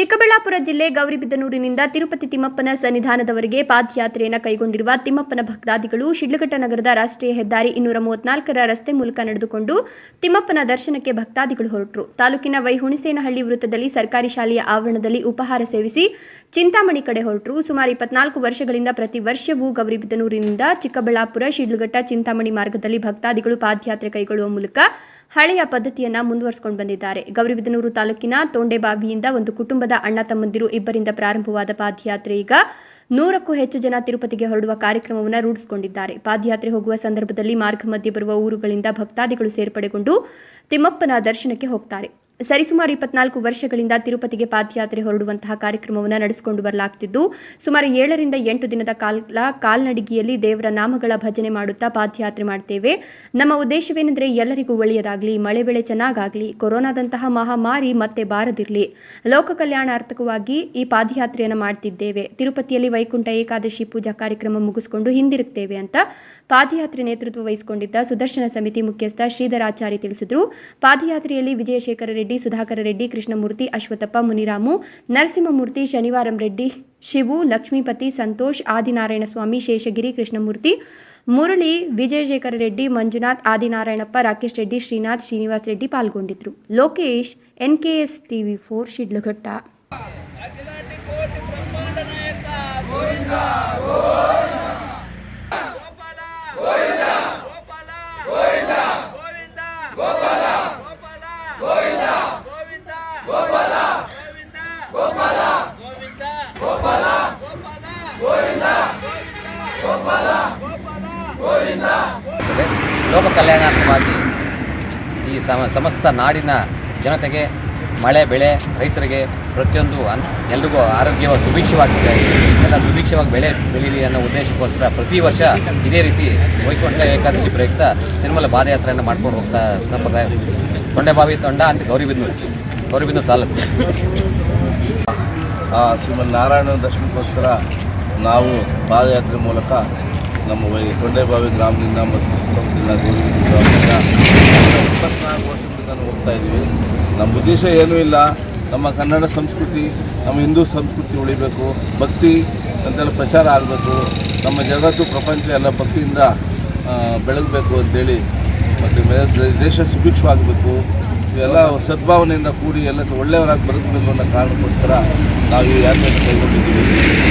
ಚಿಕ್ಕಬಳ್ಳಾಪುರ ಜಿಲ್ಲೆ ಗೌರಿಬಿದನೂರಿನಿಂದ ತಿರುಪತಿ ತಿಮ್ಮಪ್ಪನ ಸನ್ನಿಧಾನದವರೆಗೆ ಪಾದಯಾತ್ರೆಯನ್ನು ಕೈಗೊಂಡಿರುವ ತಿಮ್ಮಪ್ಪನ ಭಕ್ತಾದಿಗಳು ಶಿಡ್ಲಘಟ್ಟ ನಗರದ ರಾಷ್ಟ್ರೀಯ ಹೆದ್ದಾರಿ ಇನ್ನೂರ ಮೂವತ್ನಾಲ್ಕರ ರಸ್ತೆ ಮೂಲಕ ನಡೆದುಕೊಂಡು ತಿಮ್ಮಪ್ಪನ ದರ್ಶನಕ್ಕೆ ಭಕ್ತಾದಿಗಳು ಹೊರಟರು. ತಾಲೂಕಿನ ವೈಹುಣಿಸೇನಹಳ್ಳಿ ವೃತ್ತದಲ್ಲಿ ಸರ್ಕಾರಿ ಶಾಲೆಯ ಆವರಣದಲ್ಲಿ ಉಪಹಾರ ಸೇವಿಸಿ ಚಿಂತಾಮಣಿ ಕಡೆ ಹೊರಟರು. ಸುಮಾರು ಇಪ್ಪತ್ನಾಲ್ಕು ವರ್ಷಗಳಿಂದ ಪ್ರತಿ ವರ್ಷವೂ ಗೌರಿಬಿದನೂರಿನಿಂದ ಚಿಕ್ಕಬಳ್ಳಾಪುರ, ಶಿಡ್ಲಘಟ್ಟ, ಚಿಂತಾಮಣಿ ಮಾರ್ಗದಲ್ಲಿ ಭಕ್ತಾದಿಗಳು ಪಾದಯಾತ್ರೆ ಕೈಗೊಳ್ಳುವ ಮೂಲಕ ಹಳೆಯ ಪದ್ಧತಿಯನ್ನ ಮುಂದುವರಿಸಿಕೊಂಡು ಬಂದಿದ್ದಾರೆ. ಗೌರಿಬಿದನೂರು ತಾಲೂಕಿನ ತೊಂಡೆಬಾವಿಯಿಂದ ಒಂದು ಕುಟುಂಬದ ಅಣ್ಣ ತಮ್ಮಂದಿರು ಇಬ್ಬರಿಂದ ಪ್ರಾರಂಭವಾದ ಪಾದಯಾತ್ರೆ ಈಗ ನೂರಕ್ಕೂ ಹೆಚ್ಚು ಜನ ತಿರುಪತಿಗೆ ಹೊರಡುವ ಕಾರ್ಯಕ್ರಮವನ್ನು ರೂಢಿಸಿಕೊಂಡಿದ್ದಾರೆ. ಪಾದಯಾತ್ರೆ ಹೋಗುವ ಸಂದರ್ಭದಲ್ಲಿ ಮಾರ್ಗ ಮಧ್ಯೆ ಬರುವ ಊರುಗಳಿಂದ ಭಕ್ತಾದಿಗಳು ಸೇರ್ಪಡೆಗೊಂಡು ತಿಮ್ಮಪ್ಪನ ದರ್ಶನಕ್ಕೆ ಹೋಗ್ತಾರೆ. ಸರಿಸುಮಾರು ಇಪ್ಪತ್ನಾಲ್ಕು ವರ್ಷಗಳಿಂದ ತಿರುಪತಿಗೆ ಪಾದಯಾತ್ರೆ ಹೊರಡುವಂತಹ ಕಾರ್ಯಕ್ರಮವನ್ನು ನಡೆಸಿಕೊಂಡು ಬರಲಾಗ್ತಿದ್ದು, ಸುಮಾರು ಏಳರಿಂದ ಎಂಟು ದಿನದ ಕಾಲ, ಕಾಲ್ನಡಿಗೆಯಲ್ಲಿ ದೇವರ ನಾಮಗಳ ಭಜನೆ ಮಾಡುತ್ತಾ ಪಾದಯಾತ್ರೆ ಮಾಡ್ತೇವೆ. ನಮ್ಮ ಉದ್ದೇಶವೇನೆಂದರೆ ಎಲ್ಲರಿಗೂ ಒಳ್ಳೆಯದಾಗಲಿ, ಮಳೆ ಬೆಳೆ ಚೆನ್ನಾಗಾಗಲಿ, ಕೊರೋನಾದಂತಹ ಮಹಾಮಾರಿ ಮತ್ತೆ ಬಾರದಿರಲಿ. ಲೋಕ ಕಲ್ಯಾಣಾರ್ಥಕವಾಗಿ ಈ ಪಾದಯಾತ್ರೆಯನ್ನು ಮಾಡ್ತಿದ್ದೇವೆ. ತಿರುಪತಿಯಲ್ಲಿ ವೈಕುಂಠ ಏಕಾದಶಿ ಪೂಜಾ ಕಾರ್ಯಕ್ರಮ ಮುಗಿಸಿಕೊಂಡು ಹಿಂದಿರುಗ್ತೇವೆ ಅಂತ ಪಾದಯಾತ್ರೆ ನೇತೃತ್ವ ವಹಿಸಿಕೊಂಡಿದ್ದ ಸುದರ್ಶನ ಸಮಿತಿ ಮುಖ್ಯಸ್ಥ ಶ್ರೀಧರಾಚಾರಿ ತಿಳಿಸಿದರು. ಪಾದಯಾತ್ರೆಯಲ್ಲಿ ವಿಜಯಶೇಖರ ರೆಡ್ಡಿ ಸುಧಾಕರ ರೆಡ್ಡಿ ಕೃಷ್ಣಮೂರ್ತಿ ಅಶ್ವತ್ಥಪ್ಪ ಮುನಿರಾಮು ನರಸಿಂಹಮೂರ್ತಿ ಶನಿವಾರಂ ರೆಡ್ಡಿ ಶಿವು ಲಕ್ಷ್ಮೀಪತಿ ಸಂತೋಷ್ ಆದಿನಾರಾಯಣ ಸ್ವಾಮಿ ಶೇಷಗಿರಿ ಕೃಷ್ಣಮೂರ್ತಿ ಮುರಳಿ ವಿಜಯಶೇಖರ ರೆಡ್ಡಿ ಮಂಜುನಾಥ್ ಆದಿನಾರಾಯಣಪ್ಪ ರಾಕೇಶ್ ರೆಡ್ಡಿ ಶ್ರೀನಾಥ್ ಶ್ರೀನಿವಾಸ್ ರೆಡ್ಡಿ ಪಾಲ್ಗೊಂಡಿದ್ದರು Lokesh NKS TV four Sidlaghatta ಲೋಕ ಕಲ್ಯಾಣಾರ್ಥವಾಗಿ ಈ ಸಮ, ಸಮಸ್ತ ನಾಡಿನ ಜನತೆಗೆ ಮಳೆ, ಬೆಳೆ, ರೈತರಿಗೆ ಪ್ರತಿಯೊಂದು ಅನ್, ಎಲ್ರಿಗೂ ಆರೋಗ್ಯವಾಗಿ ಸುಭಿಕ್ಷವಾಗಿದೆ ಎಲ್ಲ ಸುಭಿಕ್ಷವಾಗಿ ಬೆಳೆ ಬೆಳೀಲಿ ಅನ್ನೋ ಉದ್ದೇಶಕ್ಕೋಸ್ಕರ ಪ್ರತಿ ವರ್ಷ ಇದೇ ರೀತಿ ವೈಕುಂಠ ಏಕಾದಶಿ ಪ್ರಯುಕ್ತ ನಿರ್ಮಲ ಪಾದಯಾತ್ರೆಯನ್ನು ಮಾಡ್ಕೊಂಡು ಹೋಗ್ತಾ ಸಂಪ್ರದಾಯ ತೊಂಡೆಬಾವಿ ತೊಂಡ ಅಂತ ಗೌರಿಬಿದ್ನೂರು ಗೌರಿಬಿದ್ನೂರು ತಾಲೂಕು. ಆ ಶ್ರೀಮನ್ ನಾರಾಯಣ ದರ್ಶನಕ್ಕೋಸ್ಕರ ನಾವು ಪಾದಯಾತ್ರೆ ಮೂಲಕ ನಮ್ಮ ವೈ ತೊಂಡೆಬಾವಿ ಗ್ರಾಮದಿಂದ ಮತ್ತು ಸುತ್ತಮುತ್ತಲಿನ ದೇವಿ ಗ್ರಾಮದಿಂದ ಇಪ್ಪತ್ನಾಲ್ಕು ವರ್ಷದಿಂದ ಹೋಗ್ತಾ ಇದ್ದೀವಿ. ನಮ್ಮ ಉದ್ದೇಶ ಏನೂ ಇಲ್ಲ. ನಮ್ಮ ಕನ್ನಡ ಸಂಸ್ಕೃತಿ, ನಮ್ಮ ಹಿಂದೂ ಸಂಸ್ಕೃತಿ ಉಳಿಬೇಕು. ಭಕ್ತಿ ಅಂತೆಲ್ಲ ಪ್ರಚಾರ ಆಗಬೇಕು. ನಮ್ಮ ಜಗತ್ತು, ಪ್ರಪಂಚ ಎಲ್ಲ ಭಕ್ತಿಯಿಂದ ಬೆಳಗಬೇಕು ಅಂತೇಳಿ ಮತ್ತು ದೇಶ ಸುಭಿಕ್ಷವಾಗಬೇಕು. ಎಲ್ಲ ಸದ್ಭಾವನೆಯಿಂದ ಕೂಡಿ ಎಲ್ಲ ಒಳ್ಳೆಯವರಾಗಿ ಬದುಕಬೇಕು ಅನ್ನೋ ಕಾರಣಕ್ಕೋಸ್ಕರ ನಾವು ಈ ಯಾತ್ರೆಯನ್ನು ಕೈಗೊಂಡಿದ್ದೀವಿ.